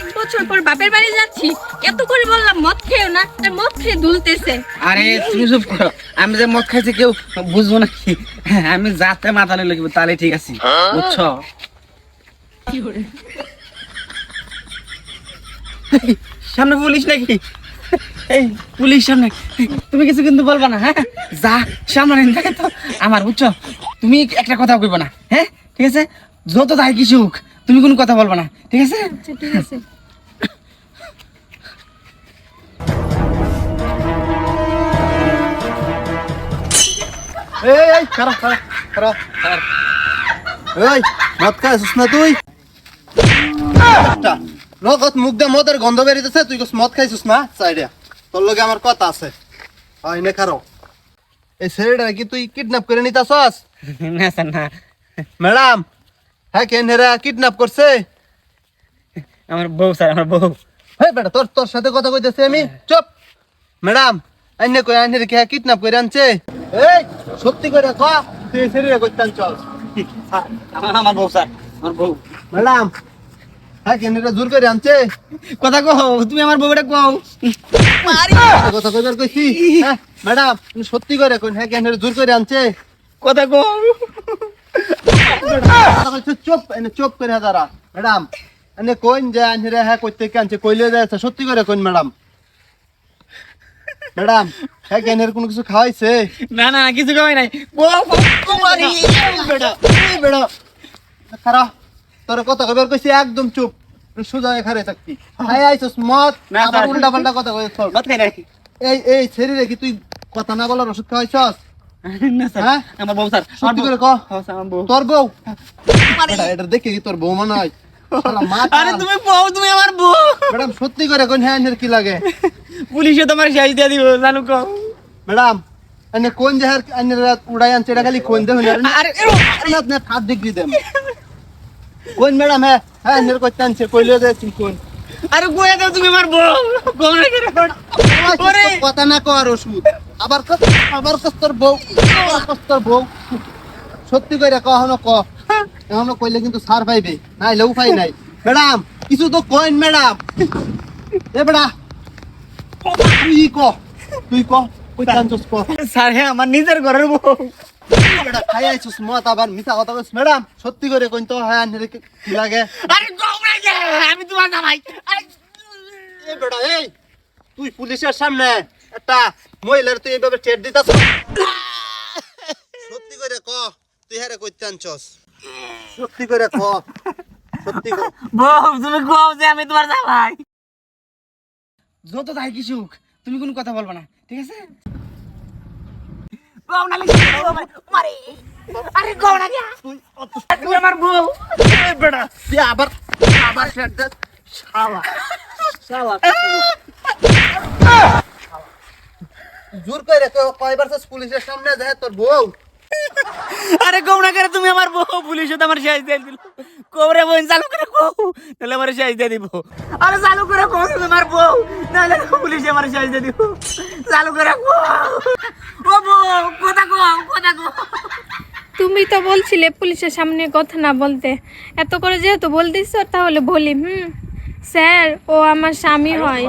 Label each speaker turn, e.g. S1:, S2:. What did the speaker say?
S1: এক বছর পর বাপের বাড়ি যাচ্ছি। এত করে বললাম মদ খেও না মদ খেয়ে দুলতেছে।
S2: আরে তুমি চুপ করো। আমি যে মদ খাইছি কেউ বুঝব নাকি আমি যাতে মাথা নিয়ে লিখব তাহলে ঠিক আছে। বুঝছ? সামনে পুলিশ নাকি? এই পুলিশ সামনে। তুমি কিছু কিন্তু বলবা না হ্যাঁ? যা সামনে তো আমার বুঝছ? তুমি একটা কথা কইবা না হ্যাঁ? ঠিক আছে? যত তাই কিছু হোক তুমি কোনো কথা বলবা না ঠিক আছে?
S1: আচ্ছা ঠিক আছে।
S3: এই এই খারাপ খারাপ খারাপ এই মদ খাইছিস না তুই? একটা, নগদ মুখ দিয়ে মদের গন্ধ বেরিতেছে তুই কস মদ খাইছিস না? সাইডে তোর লগে আমার কথা আছে। হয় নে খারো। এই ছেলেটা কি তুই কিডন্যাপ করে নিতাছস?
S2: না স্যার না।
S3: ম্যাডাম হ্যাঁ কেন হেরা কিডন্যাপ করছে?
S2: আমার বউ স্যার আমার বউ।
S3: হ্যাঁ বেটা তোর তোর সাথে কথা কইতেছি আমি। চুপ। ম্যাডাম আইনে কই আইনে কে কিডন্যাপ করে আনছে। এই সত্যি করে ক তুই এই ছেলেটা কইতে আনছস
S2: আমার আমার বউ স্যার আমার বউ।
S3: ম্যাডাম হ্যাঁ কেন এটা জোর করে আনছে?
S2: কথা কও তুমি আমার বউটা কও।
S3: একটা কথা কইবার কইছি। হ্যাঁ, ম্যাডাম তুমি সত্যি করে হ্যাঁ কেন জোর করে আনছে?
S2: কথা কও।
S3: চুপ চুপ করে দাঁড়া ম্যাডাম। এনে কইন যে আনছে হ্যাঁ কইতে কে আনছে কইলে যাচ্ছে সত্যি করে কইন ম্যাডাম। ম্যাডাম হ্যাঁ কেন কোনো কিছু খাওয়াইছে?
S2: না না কিছু কই নাই। বউ কুমারী
S3: বেটা এই বেটা খারা তোর কথা কইবার কইছি একদম চুপ। সোজা খারে থাকতি হাই আইছস মত আবার উল্টা পাল্টা কথা এই এই ছেড়ে কি তুই কথা না বলার ওষুধ খাওয়াইছস?
S2: আমার বউ স্যার।
S3: সত্যি করে ক
S2: হ্যাঁ, স্যার, আমার বউ।
S3: তোর বউ? এটা দেখে তোর বউ মনে হয়?
S2: আরে তুমি বউ তুমি আমার বউ।
S3: ম্যাডাম সত্যি করে কোন হ্যাঁ কি লাগে?
S2: পুলিশে তোমার শেষ দিয়ে দিব জানো কও।
S3: ম্যাডাম এনে কোন জাহার এনে উড়াই আনছে এটা খালি কোন দেহ
S2: আরে
S3: ডিগ্রি কোন ম্যাডাম হ্যাঁ হ্যাঁ এনে আনছে কইলে দে কোন।
S2: আরে দাও তুমি আমার বউ? করে
S3: কথা না কর ওষুধ। আবার কস তোর বউ বউ। সত্যি করে কখনো ক। এখনও কইলে কিন্তু সার পাইবে নাই লেউ পাই নাই। ম্যাডাম কিছু তো কইন ম্যাডাম। এ বেড়া তুই ক তুই ক কই চান্সস ক।
S2: স্যার হ্যাঁ আমার নিজের ঘরের বউ।
S3: বেড়া খাই আইছস মত আবার মিথ্যা কথা ম্যাডাম সত্যি করে কইন তো হ্যাঁ আনরে কি লাগে?
S2: আরে কও না আমি তোমার জামাই। আরে
S3: এ বেড়া এই তুই পুলিশের সামনে। একটা মহিলার তুই এইভাবে টেট দিতাছ সত্যি করে ক তুই হারে কইতে আনছস? সত্যি করে ক সত্যি ক
S2: বউ তুমি কও যে আমি তোমার জামাই। যত তাই কিছু তুমি কোনো কথা বলবা না ঠিক আছে? কও না লিখে মারি। আরে কও না কে
S3: তুই
S2: আমার বউ।
S3: এই তুই আবার আবার টেট শালা শালা। জোর করে ক- কয়বার তো পুলিশের সামনে যায় তোর বউ।
S2: আরে না করে তুমি আমার বউ পুলিশে তো আমার শেষ দিয়ে দিল। কোরে বোন চালু করে কও তাহলে আমার শেষ দিয়ে দিব। আরে চালু করে কও তুমি আমার বউ নাহলে পুলিশে আমার শেষ দিয়ে দিব। চালু করে কও ও বউ কথা কও কথা কও।
S1: তুমি তো বলছিলে পুলিশের সামনে কথা না বলতে। এত করে যেহেতু বলতেছ তাহলে বলি হুম? স্যার ও আমার স্বামী হয়।